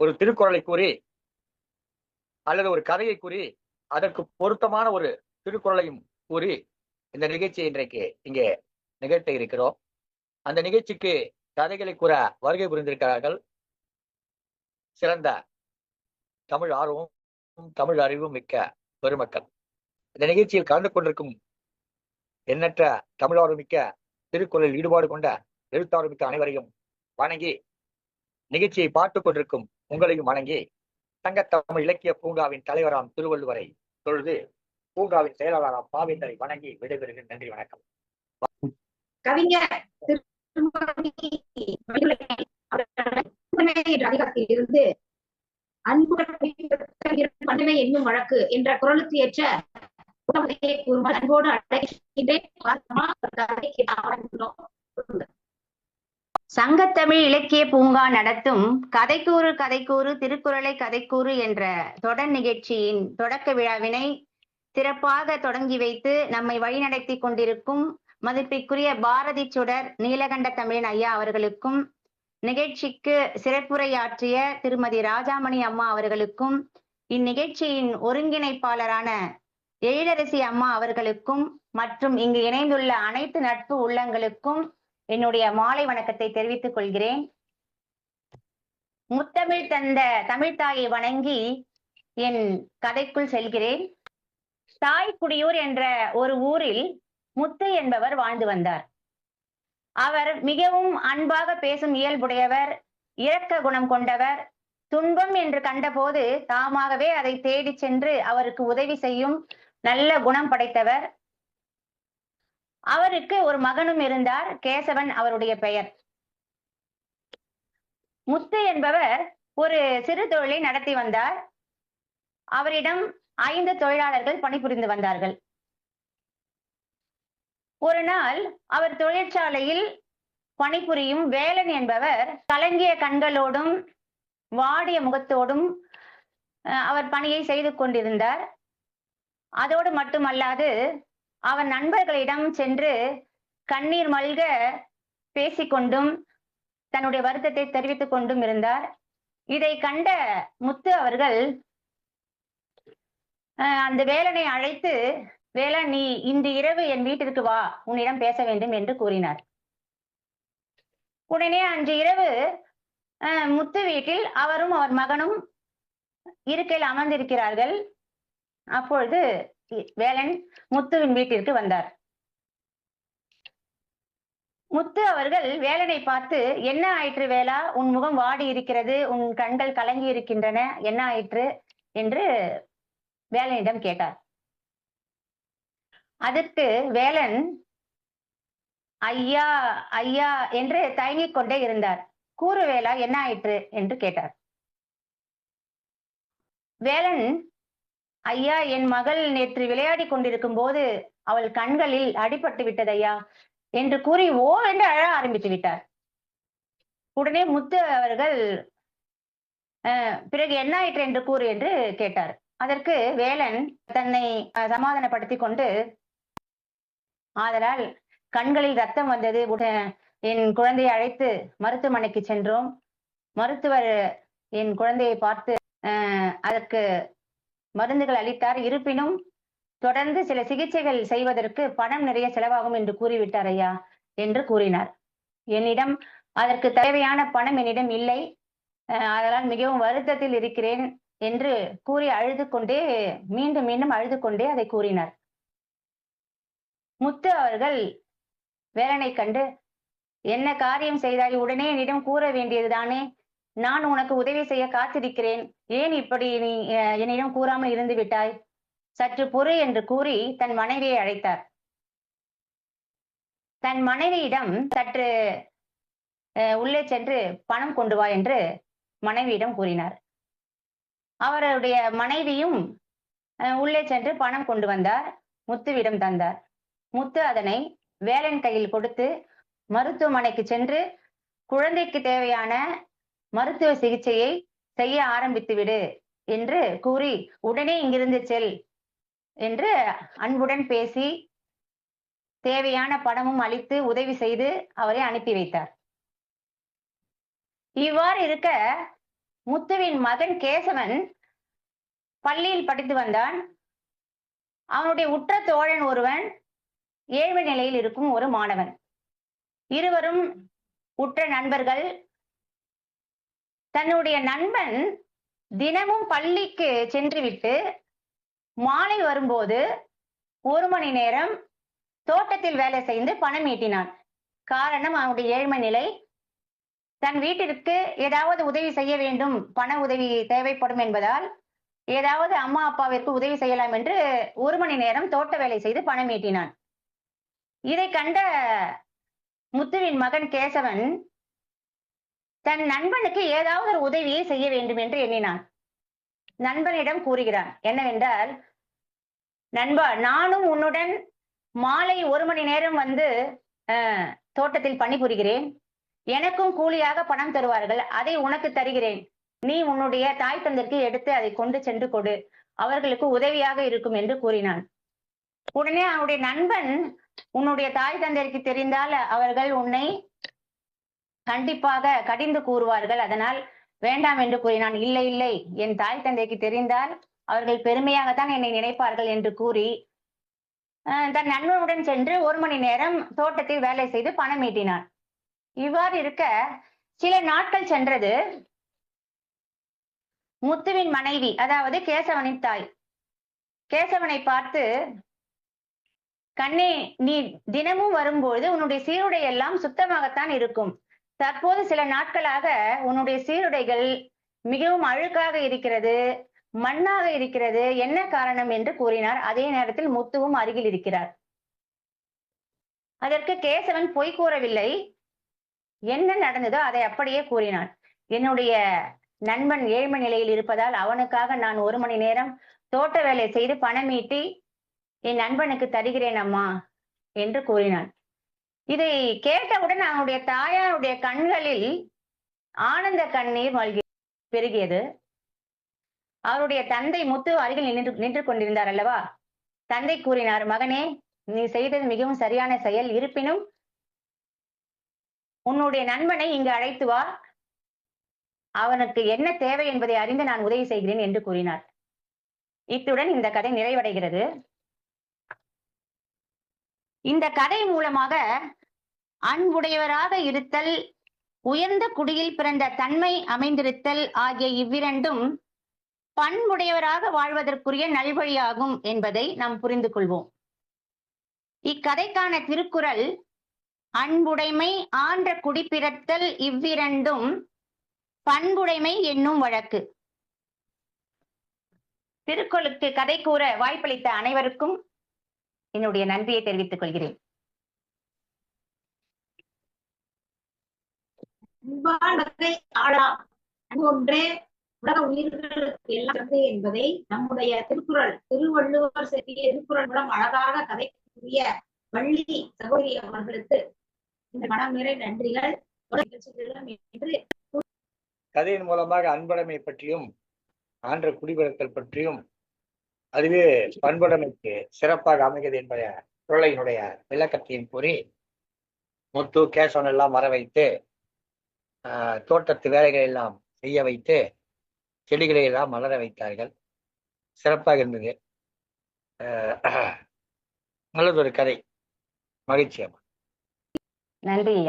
ஒரு திருக்குறளை கூறி அல்லது ஒரு கதையை கூறி அதற்கு பொருத்தமான ஒரு திருக்குறளையும் கூறி இந்த நிகழ்ச்சியை இன்றைக்கு இங்கே நிகழ்த்த இருக்கிறோம். அந்த நிகழ்ச்சிக்கு கதைகளை கூற வருகை புரிந்திருக்கிறார்கள். சிறந்த தமிழ் ஆர்வமும் தமிழ் அறிவும் மிக்க பெருமக்கள். இந்த நிகழ்ச்சியில் கலந்து கொண்டிருக்கும் எண்ணற்ற தமிழ் ஆர்வம் மிக்க திருக்குறளில் ஈடுபாடு கொண்ட எழுத்தார்வம் மிக்க அனைவரையும் வணங்கி நிகழ்ச்சியை பார்த்து கொண்டிருக்கும் உங்களையும் வணங்கி தங்கத்தமிழ் இலக்கிய பூங்காவின் தலைவராம் திருவள்ளுவரை தொழுது பூங்காவின் செயலாளராம் பாவேந்தரை வணங்கி விடைபெறுகிறேன். நன்றி வணக்கம். கவிஞர் திருமதி அதிகாரத்தில் இருந்து அன்புடன் என்னும் வழக்கு என்ற குரலுக்கு ஏற்ற அன்போடு அழைக்கின்றேன் பார்த்தமா ஒரு கதை கேட்டு ஆரம்பிக்கிறோம். சங்கத்தமிழ் இலக்கிய பூங்கா நடத்தும் கதைக்கூறு கதைக்கூறு திருக்குறளை கதைக்கூறு என்ற தொடர் நிகழ்ச்சியின் தொடக்க விழாவினை சிறப்பாக தொடங்கி வைத்து நம்மை வழிநடத்தி கொண்டிருக்கும் மதிப்பிற்குரிய பாரதி சுடர் நீலகண்ட தமிழன் ஐயா அவர்களுக்கும் நிகழ்ச்சிக்கு சிறப்புரையாற்றிய திருமதி ராஜாமணி அம்மா அவர்களுக்கும் இந்நிகழ்ச்சியின் ஒருங்கிணைப்பாளரான எழிலரசி அம்மா அவர்களுக்கும் மற்றும் இங்கு இணைந்துள்ள அனைத்து நட்பு உள்ளங்களுக்கும் என்னுடைய மாலை வணக்கத்தை தெரிவித்துக் கொள்கிறேன். முத்தமிழ் தந்த தமிழ்தாயை வணங்கி என் கதைக்குள் செல்கிறேன். தாய்க்குடியூர் என்ற ஒரு ஊரில் முத்து என்பவர் வாழ்ந்து வந்தார். அவர் மிகவும் அன்பாக பேசும் இயல்புடையவர் இரக்க குணம் கொண்டவர். துன்பம் என்று கண்டபோது தாமாகவே அதை தேடி சென்று அவருக்கு உதவி செய்யும் நல்ல குணம் படைத்தவர். அவருக்கு ஒரு மகனும் இருந்தார் கேசவன் அவருடைய பெயர். முத்து என்பவர் ஒரு சிறு தொழிலை நடத்தி வந்தார். அவரிடம் ஐந்து தொழிலாளர்கள் பணிபுரிந்து வந்தார்கள். ஒரு நாள் அவர் தொழிற்சாலையில் பணிபுரியும் வேலன் என்பவர் கலங்கிய கண்களோடும் வாடிய முகத்தோடும் அஹ், அவர் பணியை செய்து கொண்டிருந்தார். அதோடு மட்டுமல்லாது அவர் நண்பர்களிடம் சென்று கண்ணீர் மல்க பேசிக்கொண்டும் தன்னுடைய வருத்தத்தை தெரிவித்துக் கொண்டும் இருந்தார். இதை கண்ட முத்து அவர்கள் அஹ், அந்த வேலனை அழைத்து வேலன் நீ இன்று இரவு என் வீட்டிற்கு வா உன்னிடம் பேச வேண்டும் என்று கூறினார். உடனே அன்று இரவு முத்து வீட்டில் அவரும் அவர் மகனும் இருக்கையில் அமர்ந்திருக்கிறார்கள். அப்பொழுது வேலன் முத்துவின் வீட்டிற்கு வந்தார். முத்து அவர்கள் வேலனை பார்த்து என்ன ஆயிற்று வேலா? உன் முகம் வாடி இருக்கிறது உன் கண்கள் கலங்கி இருக்கின்றன என்ன ஆயிற்று? என்று வேலனிடம் கேட்டார். அதற்கு வேலன் ஐயா ஐயா என்று தயங்கிக் கொண்டே இருந்தார். கூறு வேலா என்ன ஆயிற்று? என்று கேட்டார். வேலன் ஐயா என் மகள் நேற்று விளையாடி கொண்டிருக்கும் போது அவள் கண்களில் அடிபட்டு விட்டது ஐயா என்று கூறி ஓ என்று அழ ஆரம்பித்து விட்டார். உடனே முத்து அவர்கள் பிறகு என்ன ஆயிற்று? என்று கூறு என்று கேட்டார். அதற்கு வேலன் தன்னை சமாதானப்படுத்தி கொண்டு ஆதலால் கண்களில் ரத்தம் வந்தது. என் குழந்தையை அழைத்து மருத்துவமனைக்கு சென்றோம். மருத்துவர் என் குழந்தையை பார்த்து அஹ், அதற்கு மருந்துகள் அளித்தார். இருப்பினும் தொடர்ந்து சில சிகிச்சைகள் செய்வதற்கு பணம் நிறைய செலவாகும் என்று கூறிவிட்டார் ஐயா என்று கூறினார். என்னிடம் அதற்கு தேவையான பணம் என்னிடம் இல்லை. அதனால் மிகவும் வருத்தத்தில் இருக்கிறேன் என்று கூறி அழுது கொண்டே மீண்டும் மீண்டும் அழுது கொண்டே அதை கூறினார். முத்து அவர்கள் வேலனை கண்டு என்ன காரியம் செய்தாய்? உடனே என்னிடம் கூற வேண்டியதுதானே? நான் உனக்கு உதவி செய்ய காத்திருக்கிறேன். ஏன் இப்படி நீ என்னிடம் கூறாமல் இருந்து விட்டாய்? சற்று பொறு என்று கூறி தன் மனைவியை அழைத்தார். தன் மனைவியிடம் சற்று உள்ளே சென்று பணம் கொண்டு வா என்று மனைவியிடம் கூறினார். அவருடைய மனைவியும் உள்ளே சென்று பணம் கொண்டு வந்தார். முத்துவிடம் தந்தார். முத்து அதனை வேலன் கையில் கொடுத்து மருத்துவமனைக்கு சென்று குழந்தைக்கு தேவையான மருத்துவ சிகிச்சையை செய்ய ஆரம்பித்து விடு என்று கூறி உடனே இங்கிருந்து செல் என்று அன்புடன் பேசி தேவையான பணமும் அளித்து உதவி செய்து அவரை அனுப்பி வைத்தார். இவ்வாறு இருக்க முத்துவின் மகன் கேசவன் பள்ளியில் படித்து வந்தான். அவனுடைய உற்ற தோழன் ஒருவன் ஏழ்மை நிலையில் இருக்கும் ஒரு மாணவன். இருவரும் உற்ற நண்பர்கள். தன்னுடைய நண்பன் தினமும் பள்ளிக்கு சென்றுவிட்டு மாலை வரும்போது ஒரு மணி நேரம் தோட்டத்தில் வேலை செய்து பணம் ஈட்டினான். காரணம் அவனுடைய ஏழ்மை நிலை. தன் வீட்டிற்கு ஏதாவது உதவி செய்ய வேண்டும். பண உதவி தேவைப்படும் என்பதால் ஏதாவது அம்மா அப்பாவிற்கு உதவி செய்யலாம் என்று ஒரு மணி நேரம் தோட்ட வேலை செய்து பணம் ஈட்டினான். இதை கண்ட முத்துவின் மகன் கேசவன் தன் நண்பனுக்கு ஏதாவது ஒரு உதவியை செய்ய வேண்டும் என்று எண்ணினான். நண்பனிடம் கூறுகிறான் என்னவென்றால் நண்பா நானும் உன்னுடன் மாலை ஒரு மணி நேரம் வந்து அஹ், தோட்டத்தில் பணிபுரிகிறேன். எனக்கும் கூலியாக பணம் தருவார்கள். அதை உனக்கு தருகிறேன். நீ உன்னுடைய தாய் தந்தைக்கு எடுத்து அதை கொண்டு சென்று கொடு. அவர்களுக்கு உதவியாக இருக்கும் என்று கூறினான். உடனே அவனுடைய நண்பன் உன்னுடைய தாய் தந்தைக்கு தெரிந்தால் அவர்கள் உன்னை கண்டிப்பாக கடிந்து கூறுவார்கள். அதனால் வேண்டாம் என்று கூறினான் இல்லை இல்லை. என் தாய் தந்தைக்கு தெரிந்தால் அவர்கள் பெருமையாகத்தான் என்னை நினைப்பார்கள் என்று கூறி தன் நண்பனுடன் சென்று ஒரு மணி நேரம் தோட்டத்தில் வேலை செய்து பணம் ஈட்டினான் இவ்வாறு இருக்க சில நாட்கள் சென்றது. முத்துவின் மனைவி அதாவது கேசவனின் தாய் கேசவனை பார்த்து கண்ணே நீ தினமும் வரும்போது உன்னுடைய சீருடை எல்லாம் சுத்தமாகத்தான் இருக்கும். தற்போது சில நாட்களாக உன்னுடைய சீருடைகள் மிகவும் அழுக்காக இருக்கிறது மண்ணாக இருக்கிறது. என்ன காரணம் என்று கூறினார். அதே நேரத்தில் முத்துவும் அருகில் இருக்கிறார். அதற்கு கேசவன் பொய் கூறவில்லை. என்ன நடந்ததோ அதை அப்படியே கூறினான். என்னுடைய நண்பன் ஏழ்மை நிலையில் இருப்பதால் அவனுக்காக நான் ஒரு மணி நேரம் தோட்ட வேலை செய்து பணம் ஈட்டி என் நண்பனுக்கு தருகிறேன் அம்மா என்று கூறினான். இதை கேட்டவுடன் அவனுடைய தாயாருடைய கண்களில் ஆனந்த கண்ணீர் மல்கி பெருகியது. அவருடைய தந்தை முத்து அருகில் நின்று நின்று கொண்டிருந்தார் அல்லவா? தந்தை கூறினார் மகனே நீ செய்தது மிகவும் சரியான செயல். இருப்பினும் உன்னுடைய நண்பனை இங்கு அழைத்து வா. அவனுக்கு என்ன தேவை என்பதை அறிந்து நான் உதவி செய்கிறேன் என்று கூறினார். இத்துடன் இந்த கதை நிறைவடைகிறது. இந்த கதை மூலமாக அன்புடையவராக இருத்தல் உயர்ந்த குடியில் பிறந்த தன்மை அமைந்திருத்தல் ஆகிய இவ்விரண்டும் பண்புடையவராக வாழ்வதற்குரிய நல்வழியாகும் என்பதை நாம் புரிந்து கொள்வோம். இக்கதைக்கான திருக்குறள் அன்புடைமை ஆன்ற குடிப்பிறத்தல் இவ்விரண்டும் பண்புடைமை என்னும் வழக்கு. திருக்குறளுக்கு கதை கூற வாய்ப்பளித்த அனைவருக்கும் என்னுடைய நன்றியை தெரிவித்துக் கொள்கிறேன். அன்பானதை ஆளாம். அன்பு உலக உயிர்களுக்கு எல்லாம் என்பதை நம்முடைய திருக்குறள் திருவள்ளுவர் செய்திய திருக்குறள் மூலம் அழகாக கதைக்கூடிய வள்ளி சகோதரி அவர்களுக்கு இந்த மனம் நிறை நன்றிகள் என்று கதையின் மூலமாக அன்புடைமை பற்றியும் ஆன்ற குடிபிறத்தல் பற்றியும் அதுவே பண்புடைமைக்கு சிறப்பாக அமைகிறது என்பதை குரலையினுடைய விளக்கத்தையும் கூறி முத்து கேசவன் எல்லாம் வர வைத்து தோட்டத்து வேலைகளை எல்லாம் செய்ய வைத்து செடிகளை எல்லாம் மலர வைத்தார்கள். சிறப்பாக இருந்தது. ஆஹ், நல்லதொரு கதை. மகிழ்ச்சி அம்மா. நன்றி